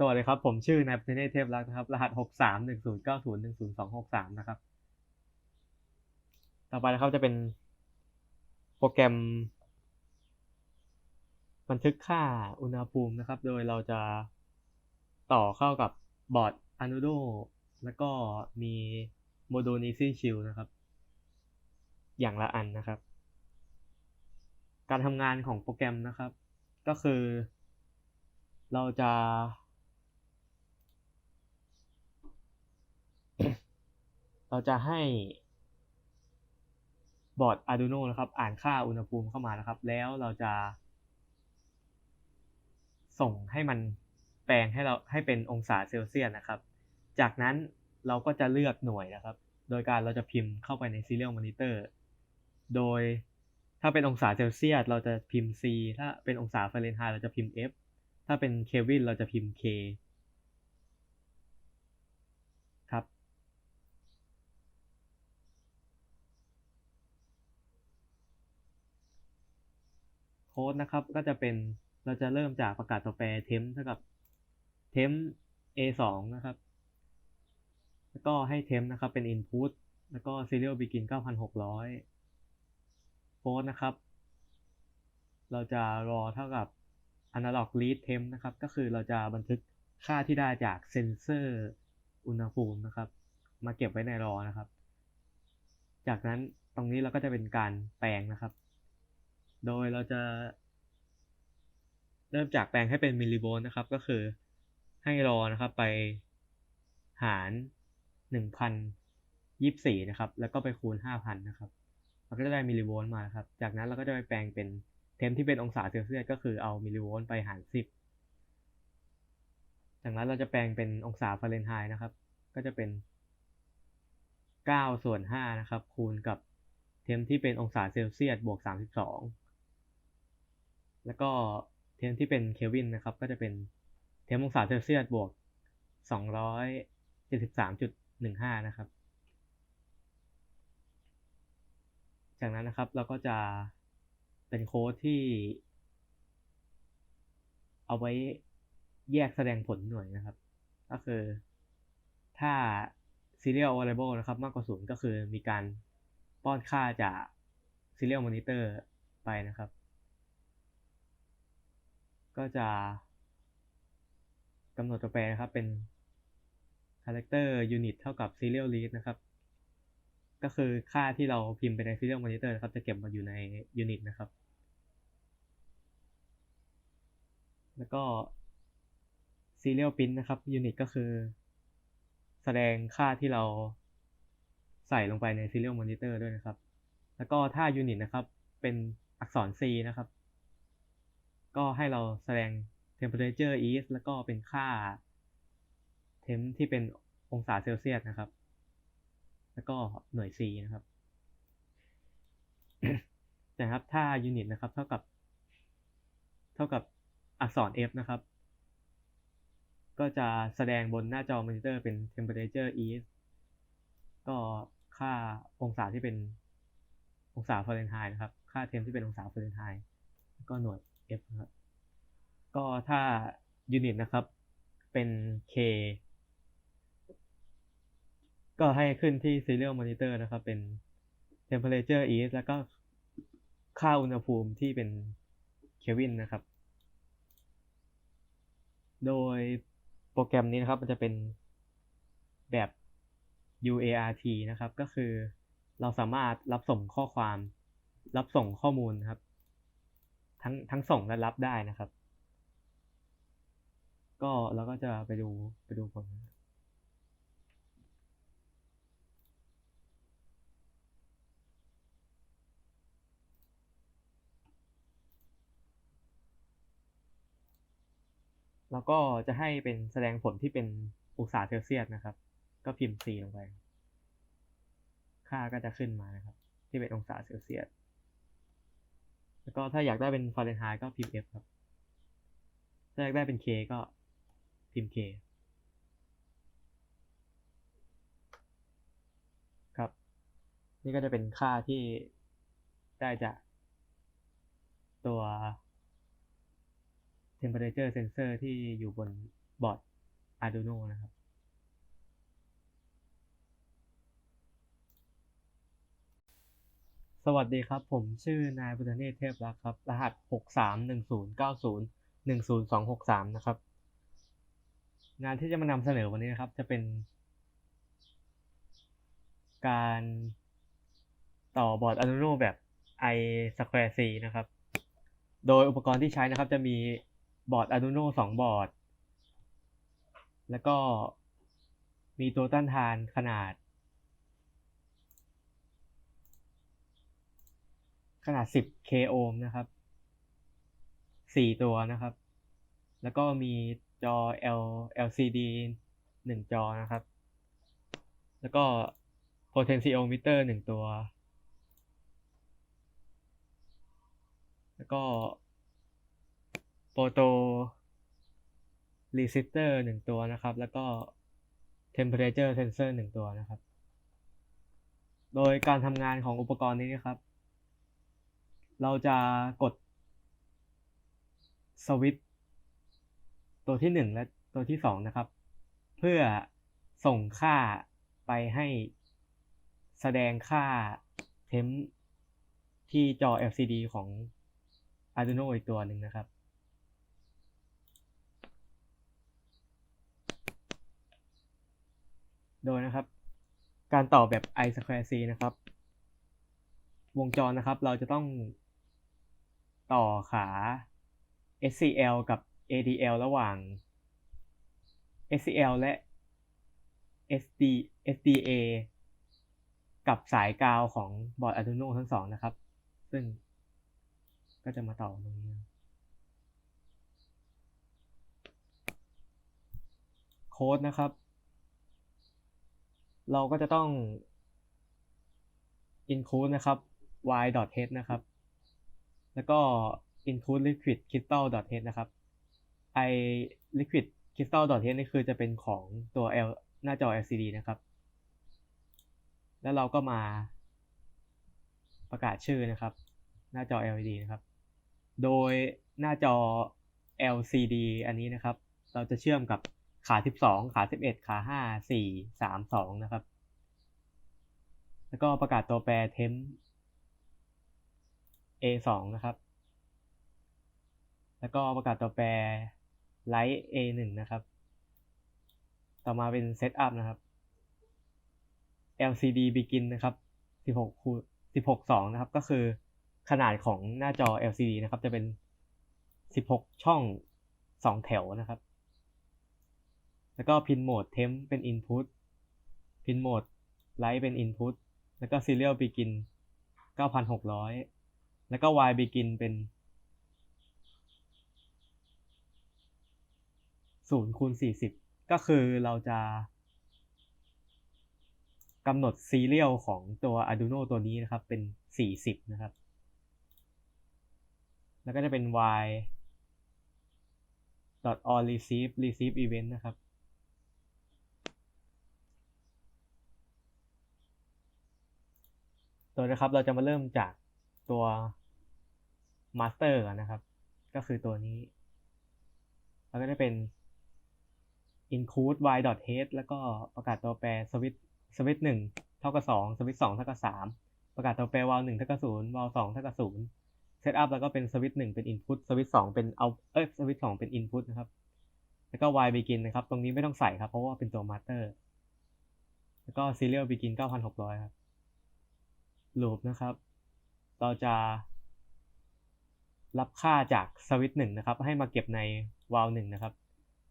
สวัสดีครับ ผมชื่อนายพิเนศเทพรักนะครับ รหัสหกสามหนึ่งศูนย์เก้าศูนย์หนึ่งศูนย์สองหกสามนะครับ ต่อไปนะครับจะเป็นโปรแกรม บันทึกค่าอุณหภูมินะครับ โดยเราจะต่อเข้ากับบอร์ด Arduino แล้วก็มีโมดูล Easy Chill นะครับ อย่างละอันนะครับ การทำงานของโปรแกรมนะครับ ก็คือ เราจะ เราจะให้บอร์ด Arduino นะครับ อ่านค่าอุณหภูมิเข้ามานะครับ แล้วเราจะ ส่งให้มันแปลงให้เราให้เป็นองศาเซลเซียสนะครับ จากนั้นเราก็จะเลือกหน่วยนะครับ โดยการเราจะพิมพ์เข้าไปใน Serial Monitor โดยถ้าเป็นองศาเซลเซียสเราจะพิมพ์ C ถ้าเป็นองศาฟาเรนไฮต์เราจะพิมพ์ F ถ้าเป็นเคลวินเราจะพิมพ์ K ครับ โค้ดนะครับ ก็จะเป็นเราจะเริ่มจากประกาศตัวแปร temp เท่ากับ temp a 2นะครับ แล้วก็ให้ temp นะครับเป็น input แล้วก็ serial begin 9,600โค้ดนะครับ เราจะรอเท่ากับ analog read temp นะครับ ก็คือเราจะบันทึกค่าที่ได้จากเซนเซอร์อุณหภูมินะครับ มาเก็บไว้ในรอนะครับ จากนั้นตรงนี้เราก็จะเป็นการแปลงนะครับ โดยเราจะเริ่มจากแปลงให้เป็นมิลลิโวลต์นะครับ ก็คือให้รอนะครับไปหารหนึ่งพันยี่สี่นะครับ แล้วก็ไปคูณห้าพันนะครับ เราก็จะได้มิลลิโวลต์มาครับ จากนั้นเราก็จะไปแปลงเป็นเทมที่เป็นองศาเซลเซียสก็คือเอามิลลิโวลต์ไปหารสิบจากนั้นเราจะแปลงเป็นองศาฟาเรนไฮต์นะครับ ก็จะเป็นเก้าส่วนห้านะครับ คูณกับเทมที่เป็นองศาเซลเซียสบวกสามสิบสอง แล้วก็เทมที่เป็นเคลวินนะครับ ก็จะเป็นเทมองศาเซลเซียสบวกสองร้อยเจ็ดสิบสามจุดหนึ่งห้านะครับ จากนั้นนะครับเราก็จะเป็นโค้ดที่ เอาไว้แยกแสดงผลหน่วยนะครับ ก็คือถ้า serial variable นะครับมากกว่าศูนย์ก็คือมีการป้อนค่าจาก serial monitor ไปนะครับ ก็จะกำหนดตัวแปรนะครับเป็น character unit เท่ากับ serial read นะครับ ก็คือค่าที่เราพิมพ์ไปใน serial monitor นะครับ จะเก็บมาอยู่ใน unit นะครับ แล้วก็ serial print นะครับ unit ก็คือ แสดงค่าที่เราใส่ลงไปใน serial monitor ด้วยนะครับ แล้วก็ถ้า unit นะครับ เป็นอักษร C นะครับ ก็ให้เราแสดง temperature is แล้วก็เป็นค่า temp ที่เป็นองศาเซลเซียสนะครับ แล้วก็หน่วย C นะครับนะครับ ถ้า unit นะครับ เท่ากับ เท่ากับอักษร F นะครับ ก็จะแสดงบนหน้าจอมอนิเตอร์เป็น temperature is ก็ค่าองศาที่เป็นองศาฟาเรนไฮต์นะครับ ค่าเทมที่เป็นองศาฟาเรนไฮต์ก็หน่วย F ครับก็ถ้า unit นะครับ เป็น K ก็ให้ขึ้นที่ serial monitor นะครับ เป็น temperature is แล้วก็ค่าอุณหภูมิที่เป็นเควินนะครับ โดยโปรแกรมนี้นะครับ มันจะเป็นแบบ UART นะครับ ก็คือเราสามารถรับส่งข้อความ รับส่งข้อมูลครับ ทั้งทั้งส่งและรับได้นะครับ ก็เราก็จะไปดูไปดูผลแล้วก็จะให้เป็นแสดงผลที่เป็นองศาเซลเซียสนะครับ ก็พิมพ์ C ลงไป ค่าก็จะขึ้นมานะครับ ที่เป็นองศาเซลเซียส แล้วก็ถ้าอยากได้เป็นฟาเรนไฮต์ก็พิมพ์ F ครับ ถ้าอยากได้เป็น K ก็พิมพ์ K ครับ นี่ก็จะเป็นค่าที่ได้จากตัว temperature sensor ที่อยู่บนบอร์ด Arduino นะครับ สวัสดีครับ ผมชื่อนายบุญเนศเทพรักครับ รหัสหกสามหนึ่งศูนย์เก้าศูนย์หนึ่งศูนย์สองหกสามนะครับ งานที่จะมานำเสนอวันนี้นะครับ จะเป็น การต่อบอร์ด Arduino แบบ i Square C นะครับ โดยอุปกรณ์ที่ใช้นะครับ จะมีบอร์ด Arduino สองบอร์ด แล้วก็มีตัวต้านทานขนาด ขนาด 10k โอห์มนะครับ 4 ตัวนะครับ แล้วก็มีจอ L LCD 1 จอนะครับ แล้วก็ potentiometer 1 ตัว แล้วก็ photo resistor 1 ตัวนะครับ แล้วก็ temperature sensor 1 ตัวนะครับ โดยการทำงานของอุปกรณ์นี้นะครับ เราจะกดสวิตช์ตัวที่ 1 และตัวที่ 2 นะครับ เพื่อส่งค่าไปให้แสดงค่าเทมที่จอ LCD ของ Arduino อีกตัวหนึ่งนะครับ โดยนะครับ การต่อแบบ i square c นะครับ วงจรนะครับ เราจะต้อง ต่อขา SCL กับ ADL ระหว่าง SCL และ SD SDA กับสายกาวของบอร์ด Arduino ทั้งสองนะครับ ซึ่งก็จะมาต่อตรงนี้ โค้ดนะครับ เราก็จะต้อง include นะครับ y.h นะครับ แล้วก็ include liquid crystal h นะครับ i liquid crystal h นี่คือจะเป็นของตัว L หน้าจอ LCD นะครับ แล้วเราก็มาประกาศชื่อนะครับ หน้าจอ LED นะครับ โดยหน้าจอ LCD อันนี้นะครับ เราจะเชื่อมกับขา 12 ขา 11 ขา 5 4 3 2 นะครับ แล้วก็ประกาศตัวแปร temp A2 นะครับ แล้วก็ประกาศตัวแปร light A1 นะครับ ต่อมาเป็น setup นะครับ LCD begin นะครับ 16คูณ16 2 นะครับ ก็คือขนาดของหน้าจอ LCD นะครับ จะเป็น 16 ช่อง 2 แถวนะครับ แล้วก็ pin mode temp เป็น input pin mode light เป็น input แล้วก็ serial begin 9,600 แล้วก็ y begin เป็น0คูณ40ก็คือเราจะกำหนด serial ของตัว Arduino ตัวนี้นะครับ เป็น 40 นะครับ แล้วก็จะเป็น y dot on receive receive event นะครับโดยนะครับเราจะมาเริ่มจากตัว master ก่อนะครับ ก็คือตัวนี้ แล้วก็จะเป็น include y dot h แล้วก็ประกาศตัวแปร switch switch หนึ่งเท่ากับสอง switch สองเท่ากับสามประกาศตัวแปร val หนึ่งเท่ากับศูนย์ val สองเท่ากับศูนย์ setup แล้วก็เป็น switch หนึ่งเป็น input switch สองเป็นเอาเอ้ย switch สองเป็น input นะครับ แล้วก็ y begin นะครับ ตรงนี้ไม่ต้องใส่ครับ เพราะว่าเป็นตัว master แล้วก็ serial begin 9,600 ครับ loop นะครับ เราจะ รับค่าจากสวิตช์หนึ่งนะครับ ให้มาเก็บในวาล์วหนึ่งนะครับ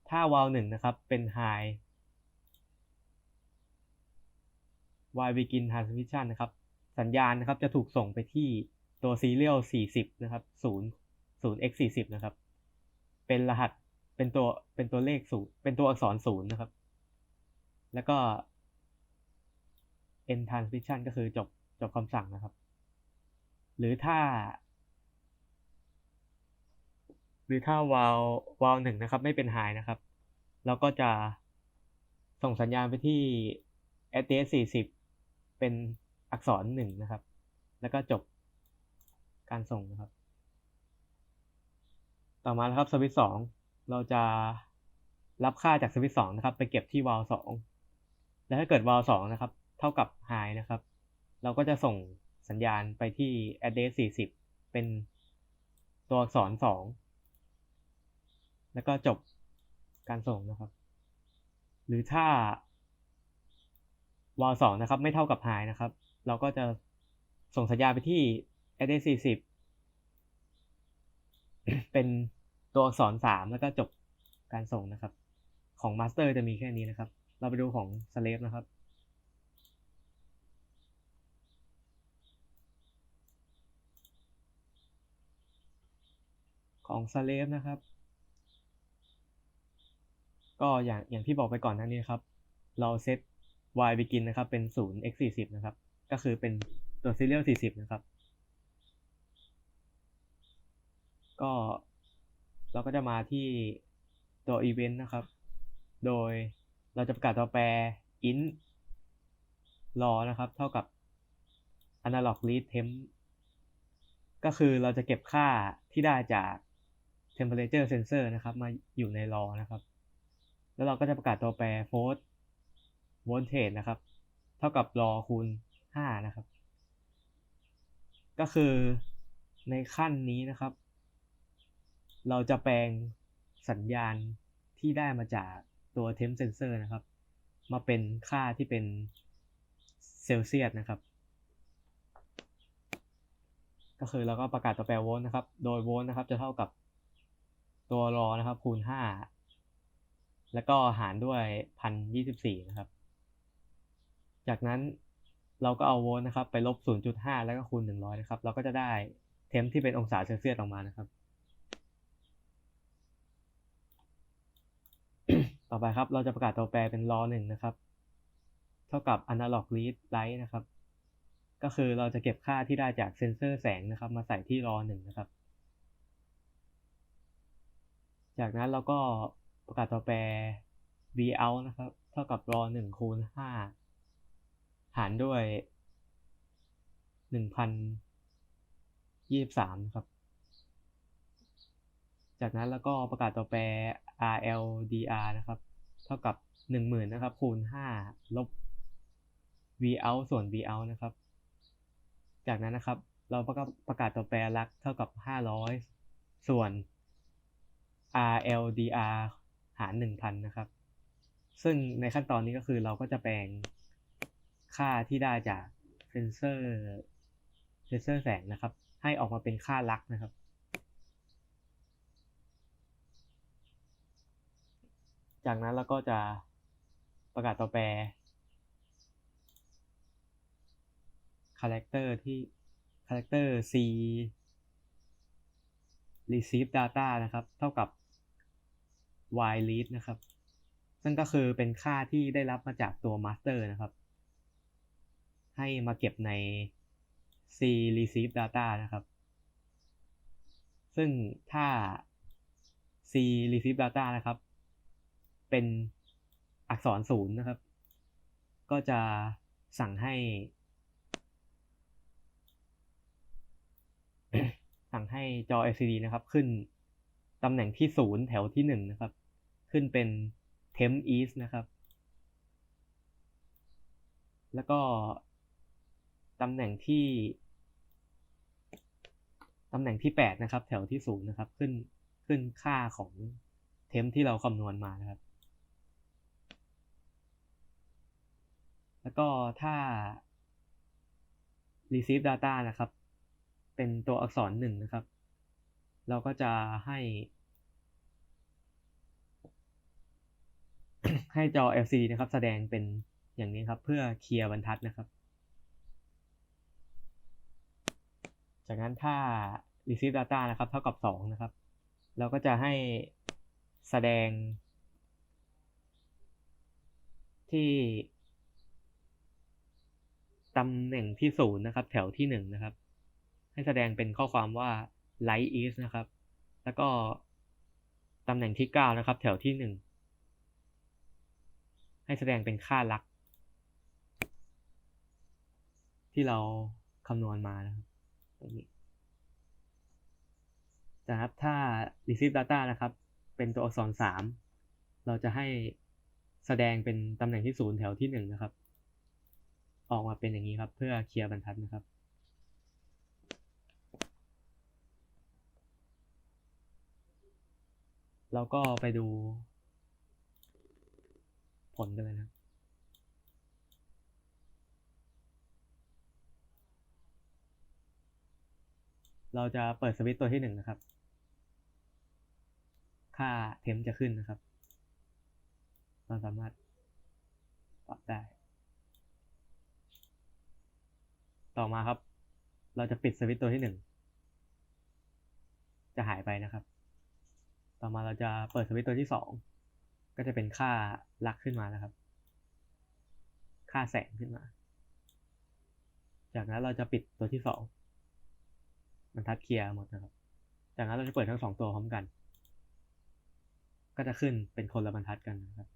ถ้าวาล์วหนึ่งนะครับเป็น high y begin transmission นะครับ สัญญาณนะครับจะถูกส่งไปที่ตัว serial 40 นะครับ 0 0 x 40นะครับ เป็นรหัสเป็นตัวเป็นตัวเลขศูนย์เป็นตัวอักษรศูนย์นะครับ แล้วก็ end transmission ก็คือจบจบคำสั่งนะครับ หรือถ้า หรือถ้าวาลวาลหนึ่งนะครับ ไม่เป็น high นะครับ เราก็จะส่งสัญญาณไปที่ ATS 40 เป็นอักษรหนึ่งนะครับ แล้วก็จบการส่งนะครับ ต่อมานะครับสวิตช์สองเราจะรับค่าจากสวิตช์สองนะครับ ไปเก็บที่วาล์วสองแล้วถ้าเกิดวาล์วสองนะครับ เท่ากับ high นะครับ เราก็จะส่งสัญญาณไปที่ address 40 เป็นตัวอักษรสอง แล้วก็จบการส่งนะครับ หรือถ้าวาล์วสองนะครับ ไม่เท่ากับ high นะครับ เราก็จะส่งสัญญาณไปที่ address 40 เป็นตัวอักษรสามแล้วก็จบการส่งนะครับ ของ master จะมีแค่นี้นะครับ เราไปดูของ slave นะครับของ slave นะครับ ก็อย่างอย่างที่บอกไปก่อนหน้านี้ครับ เราเซต y begin นะครับ เป็น0 x 40นะครับ ก็คือเป็นตัว serial 40 นะครับ ก็เราก็จะมาที่ตัว event นะครับ โดยเราจะประกาศตัวแปร int raw นะครับ เท่ากับ analog read temp ก็คือเราจะเก็บค่าที่ได้จาก temperature sensor นะครับ มาอยู่ใน raw นะครับ แล้วเราก็จะประกาศตัวแปร force voltage นะครับ เท่ากับ raw คูณ 5 นะครับ ก็คือในขั้นนี้นะครับ เราจะแปลงสัญญาณที่ได้มาจากตัว temp sensor นะครับ มาเป็นค่าที่เป็นเซลเซียสนะครับ ก็คือเราก็ประกาศตัวแปรโวลต์นะครับ โดยโวลต์นะครับจะเท่ากับตัวรอนะครับคูณ 5 แล้วก็หารด้วย1024นะครับ จากนั้นเราก็เอาโวลต์นะครับ ไปลบ 0.5 แล้วก็คูณ 100 นะครับ เราก็จะได้เทมที่เป็นองศาเซลเซียสออกมานะครับ ต่อไปครับ เราจะประกาศตัวแปรเป็นรอหนึ่งนะครับ เท่ากับ analog read write นะครับ ก็คือเราจะเก็บค่าที่ได้จากเซนเซอร์แสงนะครับ มาใส่ที่รอหนึ่งนะครับ จากนั้นเราก็ ประกาศตัวแปร v out นะครับ เท่ากับรอหนึ่งคูณห้าหารด้วยหนึ่งพันยี่สิบสามครับ จากนั้นแล้วก็ประกาศตัวแปร RLDR นะครับ เท่ากับหนึ่งหมื่นนะครับ คูณห้าลบ V out ส่วน V out นะครับ จากนั้นนะครับ เราก็ประกาศตัวแปรลักเท่ากับห้าร้อยส่วน RLDR หนึ่งพันนะครับ ซึ่งในขั้นตอนนี้ก็คือเราก็จะแปลงค่าที่ได้จากเซนเซอร์เซนเซอร์แสงนะครับ ให้ออกมาเป็นค่าลักนะครับ จากนั้นเราก็จะประกาศตัวแปร character ที่ character c receive data นะครับ เท่ากับ y read นะครับ ซึ่งก็คือเป็นค่าที่ได้รับมาจากตัว master นะครับ ให้มาเก็บใน c receive data นะครับ ซึ่งถ้า c receive data นะครับ เป็นอักษรศูนย์นะครับ ก็จะสั่งให้ สั่งให้จอ LCD นะครับขึ้น ตำแหน่งที่ศูนย์แถวที่หนึ่งนะครับ ขึ้นเป็น temp east นะครับ แล้วก็ตำแหน่งที่ตำแหน่งที่แปดนะครับ แถวที่ศูนย์นะครับ ขึ้นขึ้นค่าของเทมที่เราคำนวณมานะครับ แล้วก็ถ้า receive data นะครับ เป็นตัวอักษรหนึ่งนะครับ เราก็จะให้ ให้จอ LCD นะครับ แสดงเป็นอย่างนี้ครับ เพื่อเคลียร์บรรทัดนะครับ จากนั้นถ้า receive data นะครับ เท่ากับ 2 นะครับ เราก็จะให้แสดง ที่ตำแหน่งที่ศูนย์นะครับ แถวที่หนึ่งนะครับ ให้แสดงเป็นข้อความว่า light is นะครับ แล้วก็ตำแหน่งที่เก้านะครับ แถวที่หนึ่ง ให้แสดงเป็นค่าลัก ที่เราคำนวณมานะครับตรงนี้นะครับถ้า receive data นะครับ เป็นตัวอักษรสามเราจะให้แสดงเป็นตำแหน่งที่ศูนย์แถวที่หนึ่งนะครับ ออกมาเป็นอย่างนี้ครับ เพื่อเคลียร์บรรทัดนะครับเราก็ไปดู ผลกันเลยนะครับเราจะเปิดสวิตตัวที่หนึ่งนะครับ ค่าเทมจะขึ้นนะครับ เราสามารถปรับได้ ต่อมาครับ เราจะปิดสวิตตัวที่หนึ่ง จะหายไปนะครับ ต่อมาเราจะเปิดสวิตตัวที่สอง ก็จะเป็นค่าลักขึ้นมาแล้วครับ ค่าแสงขึ้นมา จากนั้นเราจะปิดตัวที่สองมันทัดเคลียร์หมดนะครับ จากนั้นเราจะเปิดทั้งสองตัวพร้อมกัน ก็จะขึ้นเป็นคนละบรรทัดกันนะครับ